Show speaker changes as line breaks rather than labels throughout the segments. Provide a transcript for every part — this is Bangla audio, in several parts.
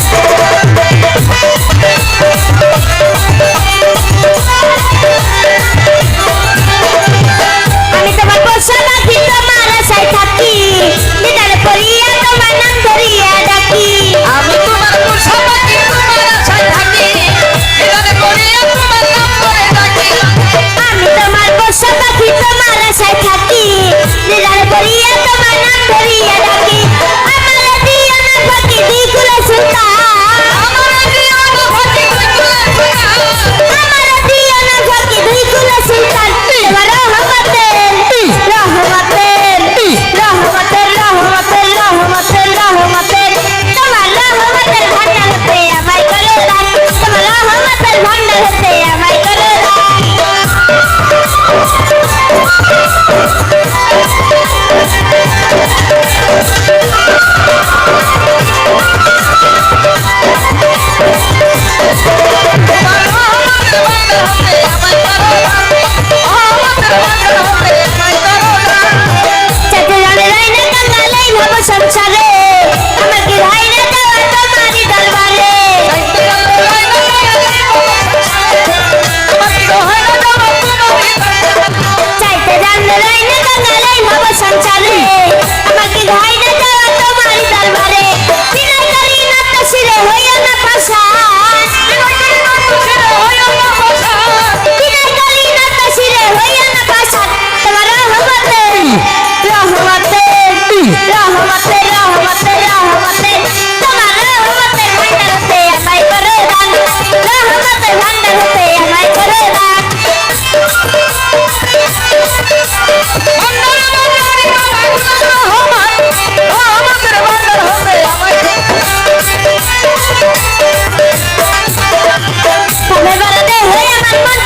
Let's go.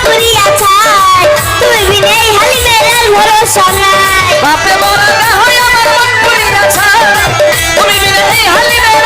করিয়া ছাই তুই বিনে হালিমের আর ভরসা নাই।
বাপে বড় না হই আমার মন করিয়া ছাই, তুমি বিনে হালিমের